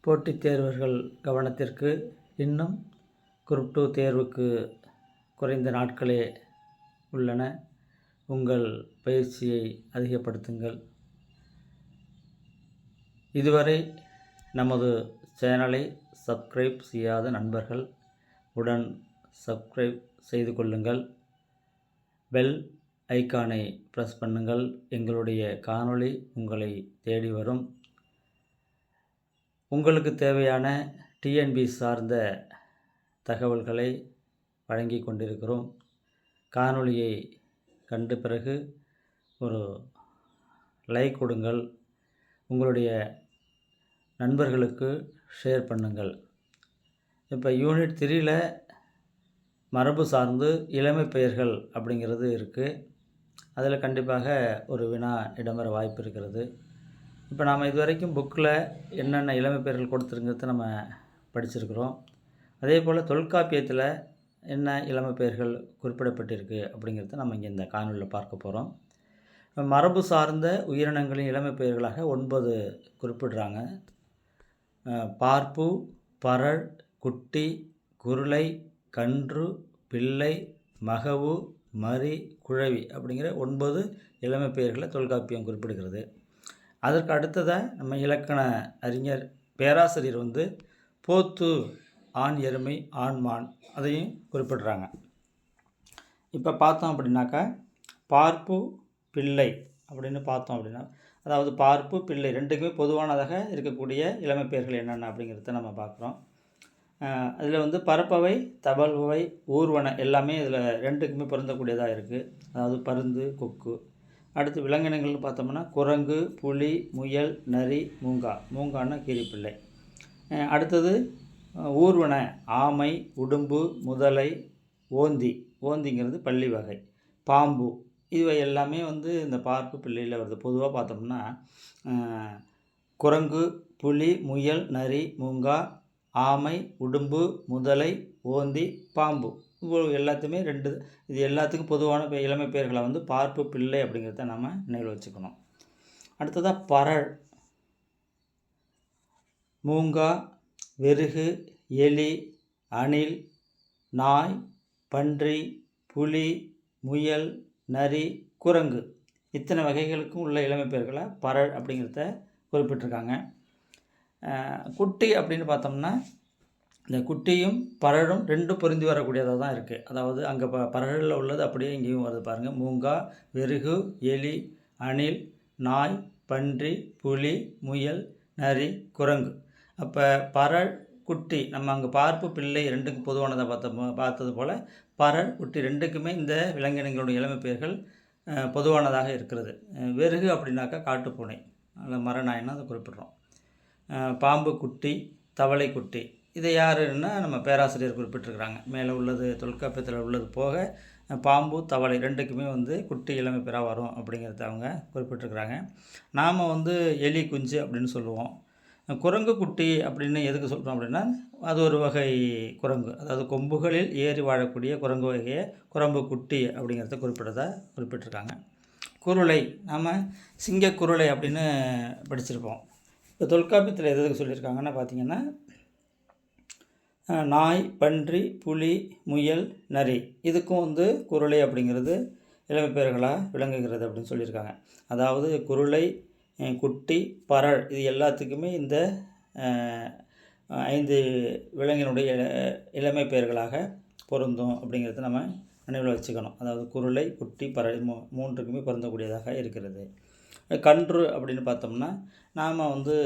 போட்டித் தேர்வர்கள் கவனத்திற்கு இன்னும் குரூப் டூ தேர்வுக்கு குறைந்த நாட்களே உள்ளன. உங்கள் பயிற்சியை அதிகப்படுத்துங்கள். இதுவரை நமது சேனலை சப்ஸ்கிரைப் செய்யாத நண்பர்கள் உடன் சப்ஸ்கிரைப் செய்து கொள்ளுங்கள். பெல் ஐகானை ப்ரெஸ் பண்ணுங்கள். எங்களுடைய காணொளி உங்களை தேடி வரும். உங்களுக்கு தேவையான டிஎன்பி சார்ந்த தகவல்களை வழங்கி கொண்டிருக்கிறோம். காணொளியை கண்ட பிறகு ஒரு லைக் கொடுங்கள். உங்களுடைய நண்பர்களுக்கு ஷேர் பண்ணுங்கள். இப்போ யூனிட் த்ரீயில் மரபு சார்ந்து இளமை பெயர்கள் அப்படிங்கிறது இருக்குது அதில் கண்டிப்பாக ஒரு வினா இடம்பெற வாய்ப்பு இருக்கிறது. இப்போ நாம் இது வரைக்கும் புக்கில் என்னென்ன இளமை பெயர்கள் கொடுத்துருங்கிறத நம்ம படிச்சிருக்கிறோம். அதே போல் தொல்காப்பியத்தில் என்ன இளமை பெயர்கள் குறிப்பிடப்பட்டிருக்கு அப்படிங்கிறத நம்ம இங்கே இந்த காணொலியில் பார்க்க போகிறோம் மரபு சார்ந்த உயிரினங்களின் இளமை பெயர்களாக ஒன்பது குறிப்பிடுறாங்க. பார்ப்பு பரல் குட்டி குருளை கன்று பிள்ளை மகவு மரி குழவி அப்படிங்கிற ஒன்பது இளமை பெயர்களை தொல்காப்பியம் குறிப்பிடுகிறது. அதற்கு அடுத்ததாக நம்ம இலக்கண அறிஞர் பேராசிரியர் வந்து போத்து ஆண் எருமை ஆண் மான் அதையும் குறிப்பிடுறாங்க. இப்போ பார்த்தோம் அப்படின்னாக்கா பார்ப்பு பிள்ளை அப்படின்னு பார்த்தோம் அப்படின்னா அதாவது பார்ப்பு பிள்ளை ரெண்டுக்குமே பொதுவானதாக இருக்கக்கூடிய இளமை பெயர்கள் என்னென்ன அப்படிங்கிறத நம்ம பார்க்குறோம். அதில் வந்து பரப்பவை தபல்பவை ஊர்வன எல்லாமே இதில் ரெண்டுக்குமே பொருந்தக்கூடியதாக இருக்குது அதாவது பருந்து கொக்கு. அடுத்து விலங்கினங்கள்னு பார்த்தோம்னா குரங்கு புலி முயல் நரி மூங்கா. மூங்கான்னா கீரிப்பிள்ளை. அடுத்தது ஊர்வன ஆமை உடும்பு முதலை ஓந்தி. ஓந்திங்கிறது பள்ளி வகை. பாம்பு. இவை எல்லாமே வந்து இந்த பார்ப்பு பிள்ளையில் வருது. பொதுவாக பார்த்தோம்னா குரங்கு புலி முயல் நரி மூங்கா ஆமை உடும்பு முதலை ஓந்தி பாம்பு. எல்லாத்தையுமே ரெண்டு இது எல்லாத்துக்கும் பொதுவான இளமை பெயர்களை வந்து பார்ப்பு பிள்ளை அப்படிங்கிறத நம்ம நினைவில் வச்சுக்கணும். அடுத்ததாக பரல் மூங்கா வெறுகு எலி அணில் நாய் பன்றி புலி முயல் நரி குரங்கு. இத்தனை வகைகளுக்கும் உள்ள இளமை பெயர்களை பரல் அப்படிங்கிறத குறிப்பிட்டிருக்காங்க. குட்டி அப்படின்னு பார்த்தோம்னா இந்த குட்டியும் பரலும் ரெண்டும் பொருந்தி வரக்கூடியதாக தான் இருக்குது அதாவது அங்கே ப பரலில் உள்ளது அப்படியே இங்கேயும் வருது பாருங்கள் மூங்கா வெறுகு எலி அணில் நாய் பன்றி புலி முயல் நரி குரங்கு. அப்போ பரல் குட்டி நம்ம அங்கே பார்ப்பு பிள்ளை ரெண்டுக்கும் பொதுவானதை பார்த்த பார்த்தது போல் பரல் குட்டி ரெண்டுக்குமே இந்த விலங்கினங்களுடைய இளமை பெயர்கள் பொதுவானதாக இருக்கிறது. வெறுகு அப்படின்னாக்கா காட்டுப்பூனை அதில் மரநாயின்னு அதை குறிப்பிட்றோம். பாம்பு குட்டி தவளை குட்டி இதை யாருன்னா நம்ம பேராசிரியர் குறிப்பிட்டிருக்கிறாங்க. மேலே உள்ளது தொல்காப்பியத்தில் உள்ளது போக பாம்பு தவளை ரெண்டுக்குமே வந்து குட்டி இளமை பெறா வரும் அப்படிங்கிறத அவங்க குறிப்பிட்டிருக்கிறாங்க. நாம் வந்து எலி குஞ்சு அப்படின்னு சொல்லுவோம். குரங்கு குட்டி அப்படின்னு எதுக்கு சொல்கிறோம் அப்படின்னா அது ஒரு வகை குரங்கு. அதாவது கொம்புகளில் ஏறி வாழக்கூடிய குரங்கு வகையை குரம்பு குட்டி அப்படிங்கிறத குறிப்பிட்டதாக குறிப்பிட்டிருக்காங்க. குருளை நாம் சிங்க குருளை அப்படின்னு படிச்சிருப்போம். இப்போ தொல்காப்பியத்தில் எதுக்கு சொல்லியிருக்காங்கன்னா பார்த்தீங்கன்னா நாய் பன்றி புலி முயல் நரி. இதுக்கும் வந்து குருளை அப்படிங்கிறது இளமை பெயர்களாக விளங்குகிறது அப்படின்னு சொல்லியிருக்காங்க. அதாவது குருளை குட்டி பரல் இது எல்லாத்துக்குமே இந்த ஐந்து விலங்கினுடைய இளமை பெயர்களாக பொருந்தும் அப்படிங்கிறத நம்ம நினைவில் வச்சுக்கணும். அதாவது குருளை குட்டி பறவை மூ மூன்றுக்குமே பொருந்தக்கூடியதாக இருக்கிறது. கன்று அப்படின்னு பார்த்தோம்னா நாம் வந்து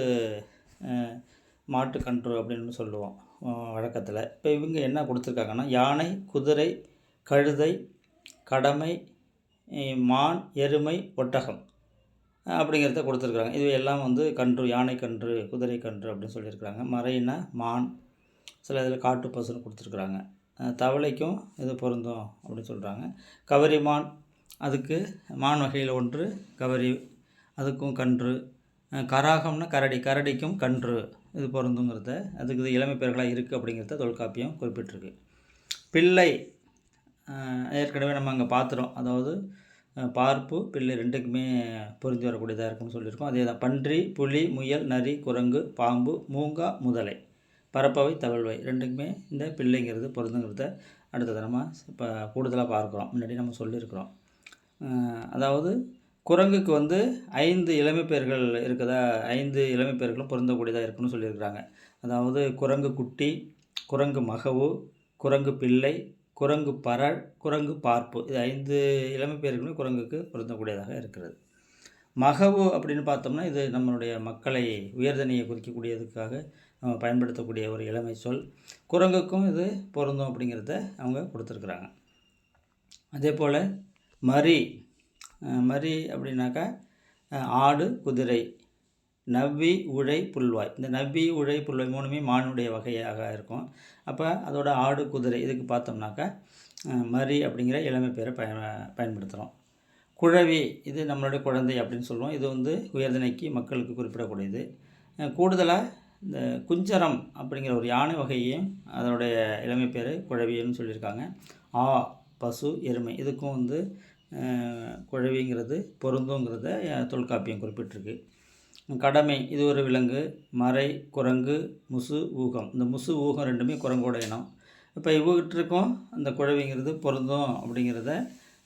மாட்டுக்கன்று அப்படின்னு சொல்லுவோம். வழக்கத்தில். இப்போ இவங்க என்ன கொடுத்துருக்காங்கன்னா யானை குதிரை கழுதை கடமை மான் எருமை ஒட்டகம் அப்படிங்கிறத கொடுத்துருக்குறாங்க. இது எல்லாம் வந்து கன்று யானை கன்று குதிரை கன்று அப்படின்னு சொல்லியிருக்கிறாங்க. மறைனா மான் சில இதில் காட்டு பசுன்னு கொடுத்துருக்குறாங்க. தவளைக்கும் இது பொருந்தும் அப்படின்னு சொல்கிறாங்க கவரி மான் அதுக்கு மான் வகையில் ஒன்று கவரி அதுக்கும் கன்று கராகம்னா கரடி கரடிக்கும் கன்று இது பொருந்துங்கிறத. அதுக்கு இது இளமை பெயர்களாக இருக்குது அப்படிங்கிறத தொல்காப்பியம் குறிப்பிட்டிருக்கு. பிள்ளை ஏற்கனவே நம்ம அங்கே பார்த்துறோம் அதாவது பார்ப்பு பிள்ளை ரெண்டுக்குமே பொருந்தி வரக்கூடியதாக இருக்கும்னு சொல்லியிருக்கோம். அதே தான். பன்றி புலி முயல் நரி குரங்கு பாம்பு மூங்கா முதலை பரப்பவை தவழ்வை ரெண்டுக்குமே இந்த பிள்ளைங்கிறது பொருந்துங்கிறத அடுத்த தினமாக இப்போ கூடுதலாக பார்க்குறோம். முன்னாடி நம்ம சொல்லியிருக்கிறோம். அதாவது குரங்குக்கு வந்து ஐந்து இளமை பெயர்கள் இருக்குதா? ஐந்து இளமை பெயர்களும் பொருந்தக்கூடியதாக இருக்குன்னு சொல்லியிருக்கிறாங்க. அதாவது குரங்கு குட்டி குரங்கு மகவு குரங்கு பிள்ளை குரங்கு பரல் குரங்கு பார்ப்பு. இது ஐந்து இளமை பெயர்களும் குரங்குக்கு பொருந்தக்கூடியதாக இருக்கிறது. மகவு அப்படின்னு பார்த்தோம்னா இது நம்மளுடைய மக்களை உயர்தனியை குறிக்கக்கூடியதுக்காக நம்ம பயன்படுத்தக்கூடிய ஒரு இளமை சொல். குரங்குக்கும் இது பொருந்தும் அப்படிங்கிறத அவங்க கொடுத்துருக்குறாங்க. அதே போல் மரி மறி அப்படின்னாக்கா ஆடு குதிரை நவ்வி உழை புல்வாய். இந்த நவ்வி உழை புல்வாய் மூணுமே மானுடைய வகையாக இருக்கும். அப்போ அதோட ஆடு குதிரை இதுக்கு பார்த்தோம்னாக்கா அஹ், மரி அப்படிங்கிற இளமை பேரை பய பயன்படுத்துகிறோம் குழவி இது நம்மளுடைய குழந்தை அப்படின்னு சொல்லுவோம். இது வந்து உயர்தனைக்கு மக்களுக்கு குறிப்பிடக்கூடியது. கூடுதலாக இந்த குஞ்சரம் அப்படிங்கிற ஒரு யானை வகையையும் அதனுடைய இளமை பேர் குழவின்னு சொல்லியிருக்காங்க. ஆ பசு எருமை. இதுக்கும் வந்து குழவிங்கிறது பொருந்துங்கிறத தொல்காப்பியம் குறிப்பிட்டிருக்கு. கடமை இது ஒரு விலங்கு. மறை குரங்கு முசு ஊகம். இந்த முசு ஊகம் ரெண்டுமே குரங்கோட இனம். இப்போ இவற்றிற்கும் அந்த குழவிங்கிறது பொருந்தும் அப்படிங்கிறத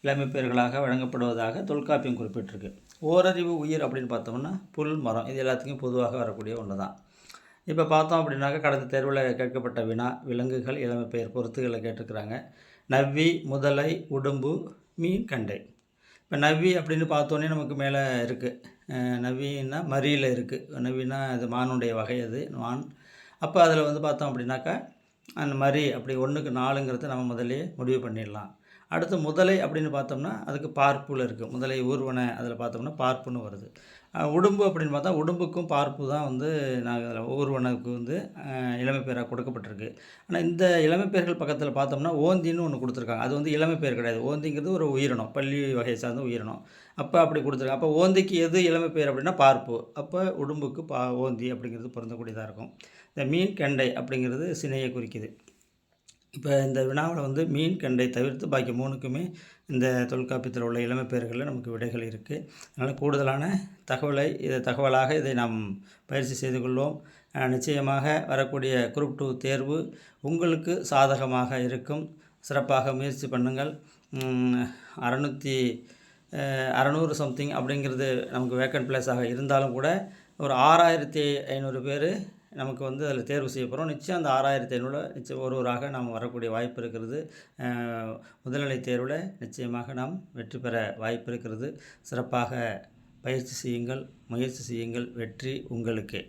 இளமை பெயர்களாக வழங்கப்படுவதாக தொல்காப்பியம் குறிப்பிட்டிருக்கு. ஓரறிவு உயிர் அப்படின்னு பார்த்தோம்னா புல் மரம். இது எல்லாத்துக்கும் பொதுவாக வரக்கூடிய ஒன்று தான் இப்போ பார்த்தோம் அப்படின்னாக்கா கடந்த தேர்வில் கேட்கப்பட்ட வினா விலங்குகள் இளமை பெயர் பொறுத்துகளை கேட்டிருக்கிறாங்க. நவ்வி முதலை உடும்பு மீன் கண்டை. இப்போ நவ்வி அப்படின்னு பார்த்தோன்னே நமக்கு மேலே இருக்குது நவ்வின்னா மரியில் இருக்குது நவின்னா அது மானுடைய வகை அது மான். அப்போ அதில் வந்து பார்த்தோம் அப்படின்னாக்கா அந்த மரி அப்படி ஒன்றுக்கு நாலுங்கிறத நம்ம முதல்லயே முடிவு பண்ணிடலாம். அடுத்து முதலை அப்படின்னு பார்த்தோம்னா அதுக்கு பார்ப்புல இருக்குது முதலை ஊர்வனை அதில் பார்த்தோம்னா பார்ப்புன்னு வருது. உடம்பு உடும்பு அப்படின்னு பார்த்தா உடும்புக்கும் பார்ப்பு தான் வந்து நாங்கள் அதில் ஊர்வனுக்கு வந்து இளமை பேராக கொடுக்கப்பட்டிருக்கு. ஆனால் இந்த இளமை பேர்கள் பக்கத்தில் பார்த்தோம்னா ஓந்தின்னு ஒன்று கொடுத்துருக்காங்க. அது வந்து இளமை பேர் கிடையாது. ஓந்திங்கிறது ஒரு உயிரினம் பள்ளி வகையை சார்ந்த உயிரினம். அப்போ அப்படி கொடுத்துருக்காங்க. அப்போ ஓந்திக்கு எது இளமை பேர் அப்படின்னா பார்ப்பு. அப்போ உடும்புக்கு பா ஓந்தி அப்படிங்கிறது பொருந்தக்கூடியதாக இருக்கும். இந்த மீன் கெண்டை அப்படிங்கிறது சினையை குறிக்குது. இப்போ இந்த வினாவில் வந்து மீன் கண்டை தவிர்த்து பாக்கி மூணுக்குமே இந்த தொல்காப்பியத்தில் உள்ள இளமை பெயர்களில் நமக்கு விடைகள் இருக்குது அதனால் கூடுதலான தகவலை இதை தகவலாக இதை நாம் பயிற்சி செய்து கொள்வோம். நிச்சயமாக வரக்கூடிய குரூப் டூ தேர்வு உங்களுக்கு சாதகமாக இருக்கும். சிறப்பாக முயற்சி பண்ணுங்கள். அறநூற்றி அறநூறு சம்திங் அப்படிங்கிறது நமக்கு வேக்கன்ட் பிளேஸாக இருந்தாலும் கூட ஒரு ஆறாயிரத்தி ஐநூறு பேர் நமக்கு வந்து அதில் தேர்வு செய்ய போகிறோம் நிச்சயம் அந்த ஆறாயிரத்தி ஐநூறு நிச்சயம் ஒருவராக நாம் வரக்கூடிய வாய்ப்பு இருக்கிறது. முதல்நிலை தேர்வில் நிச்சயமாக நாம் வெற்றி பெற வாய்ப்பு இருக்கிறது. சிறப்பாக பயிற்சி செய்யுங்கள் முயற்சி செய்யுங்கள். வெற்றி உங்களுக்கே.